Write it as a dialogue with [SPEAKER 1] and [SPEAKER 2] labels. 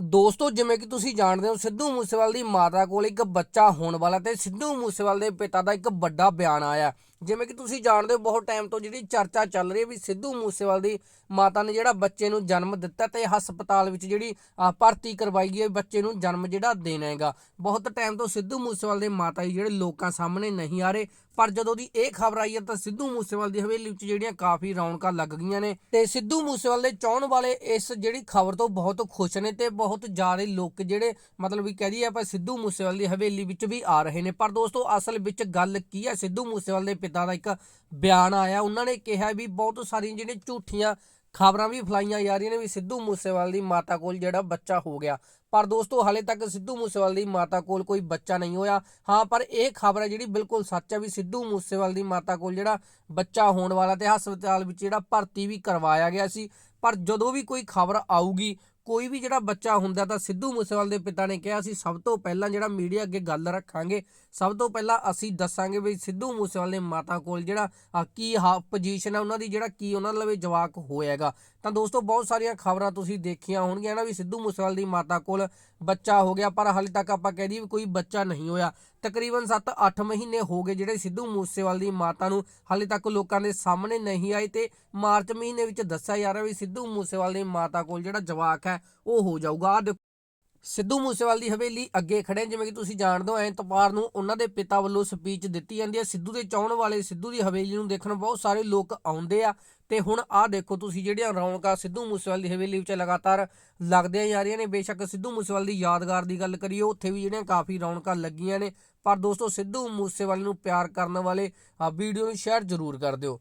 [SPEAKER 1] ਦੋਸਤੋ, ਜਿਵੇਂ ਕਿ ਤੁਸੀਂ ਜਾਣਦੇ ਹੋ, ਸਿੱਧੂ ਮੂਸੇਵਾਲ ਦੀ ਮਾਤਾ ਕੋਲ ਇੱਕ ਬੱਚਾ ਹੋਣ ਵਾਲਾ ਤੇ ਸਿੱਧੂ ਮੂਸੇਵਾਲ ਦੇ ਪਿਤਾ ਦਾ ਇੱਕ ਵੱਡਾ ਬਿਆਨ ਆਇਆ। ਜਿਵੇਂ ਕਿ ਤੁਸੀਂ ਜਾਣਦੇ ਹੋ ਬਹੁਤ ਟਾਈਮ ਤੋਂ ਜਿਹੜੀ ਚਰਚਾ ਚੱਲ ਰਹੀ ਹੈ ਵੀ ਸਿੱਧੂ ਮੂਸੇਵਾਲ ਦੀ ਮਾਤਾ ਨੇ ਜਿਹੜਾ ਬੱਚੇ ਨੂੰ ਜਨਮ ਦਿੱਤਾ ਤੇ ਹਸਪਤਾਲ ਵਿੱਚ ਜਿਹੜੀ ਭਰਤੀ ਕਰਵਾਈ ਗਈ ਹੈ, ਬੱਚੇ ਨੂੰ ਜਨਮ ਜਿਹੜਾ ਦੇਣਾ ਹੈਗਾ। ਬਹੁਤ ਟਾਈਮ ਤੋਂ ਸਿੱਧੂ ਮੂਸੇਵਾਲ ਦੇ ਮਾਤਾ ਜੀ ਜਿਹੜੇ ਲੋਕਾਂ ਸਾਹਮਣੇ ਨਹੀਂ ਆ ਰਹੇ, ਪਰ ਜਦੋਂ ਦੀ ਇਹ ਖਬਰ ਆਈ ਹੈ ਤਾਂ ਸਿੱਧੂ ਮੂਸੇਵਾਲ ਦੀ ਹਵੇਲੀ ਵਿੱਚ ਜਿਹੜੀਆਂ ਕਾਫੀ ਰੌਣਕਾਂ ਲੱਗ ਗਈਆਂ ਨੇ ਤੇ ਸਿੱਧੂ ਮੂਸੇਵਾਲ ਦੇ ਚਾਹਣ ਵਾਲੇ ਇਸ ਜਿਹੜੀ ਖਬਰ ਤੋਂ ਬਹੁਤ ਖੁਸ਼ ਨੇ ਤੇ ਬਹੁਤ ਜ਼ਿਆਦਾ ਲੋਕ ਜਿਹੜੇ ਮਤਲਬ ਵੀ ਕਹਦੀ ਆਪਾਂ ਸਿੱਧੂ ਮੂਸੇਵਾਲ ਦੀ ਹਵੇਲੀ ਵਿੱਚ ਵੀ ਆ ਰਹੇ ਨੇ। ਪਰ ਦੋਸਤੋ, ਅਸਲ ਵਿੱਚ ਗੱਲ ਕੀ ਹੈ? ਸਿੱਧੂ ਮੂਸੇਵਾਲ ਦੇ ਪਿਤਾ ਦਾ ਇੱਕ ਬਿਆਨ ਆਇਆ। ਉਹਨਾਂ ਨੇ ਕਿਹਾ ਵੀ ਬਹੁਤ ਸਾਰੀਆਂ ਜਿਹੜੀਆਂ ਝੂਠੀਆਂ ਖਬਰਾਂ ਵੀ ਫਲਾਈਆਂ ਜਾ ਰਹੀਆਂ ਨੇ ਵੀ ਸਿੱਧੂ ਮੂਸੇਵਾਲ ਦੀ ਮਾਤਾ ਕੋਲ ਜਿਹੜਾ ਬੱਚਾ ਹੋ ਗਿਆ। ਪਰ ਦੋਸਤੋ, ਹਾਲੇ ਤੱਕ ਸਿੱਧੂ ਮੂਸੇਵਾਲ ਦੀ ਮਾਤਾ ਕੋਲ ਕੋਈ ਬੱਚਾ ਨਹੀਂ ਹੋਇਆ। ਹਾਂ, ਪਰ ਇਹ ਖਬਰ ਹੈ ਜਿਹੜੀ ਬਿਲਕੁਲ ਸੱਚ ਹੈ ਵੀ ਸਿੱਧੂ ਮੂਸੇਵਾਲ ਦੀ ਮਾਤਾ ਕੋਲ ਜਿਹੜਾ ਬੱਚਾ ਹੋਣ ਵਾਲਾ ਤੇ ਹਸਪਤਾਲ ਵਿੱਚ ਜਿਹੜਾ ਭਰਤੀ ਵੀ ਕਰਵਾਇਆ ਗਿਆ ਸੀ। ਪਰ ਜਦੋਂ ਵੀ ਕੋਈ ਖਬਰ ਆਊਗੀ ਕੋਈ ਵੀ ਜਿਹੜਾ ਬੱਚਾ ਹੁੰਦਾ ਤਾਂ ਸਿੱਧੂ ਮੂਸੇਵਾਲ ਦੇ ਪਿਤਾ ਨੇ ਕਿਹਾ ਸੀ, ਸਭ ਤੋਂ ਪਹਿਲਾਂ ਜਿਹੜਾ ਮੀਡੀਆ ਅੱਗੇ ਗੱਲ ਰੱਖਾਂਗੇ, ਸਭ ਤੋਂ ਪਹਿਲਾਂ ਅਸੀਂ ਦੱਸਾਂਗੇ ਵੀ ਸਿੱਧੂ ਮੂਸੇਵਾਲ ਦੇ ਮਾਤਾ ਕੋਲ ਜਿਹੜਾ ਕੀ ਹਾ ਪੋਜੀਸ਼ਨ ਹੈ ਉਹਨਾਂ ਦੀ ਜਿਹੜਾ ਕੀ ਉਹਨਾਂ ਲਵੇ ਜਵਾਕ ਹੋਏਗਾ ਤਾਂ ਦੋਸਤੋ, ਬਹੁਤ ਸਾਰੀਆਂ ਖਬਰਾਂ ਤੁਸੀਂ ਦੇਖੀਆਂ ਹੋਣਗੀਆਂ ਨਾ ਵੀ ਸਿੱਧੂ ਮੂਸੇਵਾਲ ਦੀ ਮਾਤਾ ਕੋਲ ਬੱਚਾ ਹੋ ਗਿਆ, ਪਰ ਹਾਲੇ ਤੱਕ ਆਪਾਂ ਕਹਿ ਦਈਏ ਵੀ ਕੋਈ ਬੱਚਾ ਨਹੀਂ ਹੋਇਆ। ਤਕਰੀਬਨ 7-8 ਮਹੀਨੇ ਹੋ ਗਏ ਜਿਹੜੇ ਸਿੱਧੂ ਮੂਸੇਵਾਲ ਦੀ ਮਾਤਾ ਨੂੰ ਹਾਲੇ ਤੱਕ ਲੋਕਾਂ ਦੇ ਸਾਹਮਣੇ ਨਹੀਂ ਆਏ ਤੇ ਮਾਰਚ ਮਹੀਨੇ ਵਿੱਚ ਦੱਸਿਆ ਜਾ ਰਿਹਾ ਵੀ ਸਿੱਧੂ ਮੂਸੇਵਾਲ ਦੀ ਮਾਤਾ ਕੋਲ ਜਿਹੜਾ ਜਵਾਕ ਹੈ ਉਹ ਹੋ ਜਾਊਗਾ। ਆਹ ਦੇਖੋ, ਸਿੱਧੂ ਮੂਸੇਵਾਲ ਦੀ ਹਵੇਲੀ ਅੱਗੇ ਖੜੇ ਜਿਵੇਂ ਕਿ ਤੁਸੀਂ ਜਾਣਦੇ ਹੋ, ਐਤਵਾਰ ਨੂੰ ਉਹਨਾਂ ਦੇ ਪਿਤਾ ਵੱਲੋਂ ਸਪੀਚ ਦਿੱਤੀ ਜਾਂਦੀ ਹੈ। ਸਿੱਧੂ ਦੇ ਚਾਹਣ ਵਾਲੇ, ਸਿੱਧੂ ਦੀ ਹਵੇਲੀ ਨੂੰ ਦੇਖਣ ਬਹੁਤ ਸਾਰੇ ਲੋਕ ਆਉਂਦੇ ਆ। ਤੇ ਹੁਣ ਆਹ ਦੇਖੋ ਤੁਸੀਂ ਜਿਹੜੀਆਂ ਰੌਣਕਾਂ ਸਿੱਧੂ ਮੂਸੇਵਾਲ ਦੀ ਹਵੇਲੀ ਵਿੱਚ ਲਗਾਤਾਰ ਲੱਗਦੀਆਂ ਜਾ ਰਹੀਆਂ ਨੇ, ਬੇਸ਼ੱਕ ਸਿੱਧੂ ਮੂਸੇਵਾਲ ਦੀ ਯਾਦਗਾਰ ਦੀ ਗੱਲ ਕਰੀਏ, ਉੱਥੇ ਵੀ ਜਿਹੜੀਆਂ ਕਾਫੀ ਰੌਣਕਾਂ ਲੱਗੀਆਂ ਨੇ। ਪਰ ਦੋਸਤੋ, ਸਿੱਧੂ ਮੂਸੇਵਾਲ ਨੂੰ ਪਿਆਰ ਕਰਨ ਵਾਲੇ ਵੀਡੀਓ ਨੂੰ ਸ਼ੇਅਰ ਜ਼ਰੂਰ ਕਰ ਦਿਓ।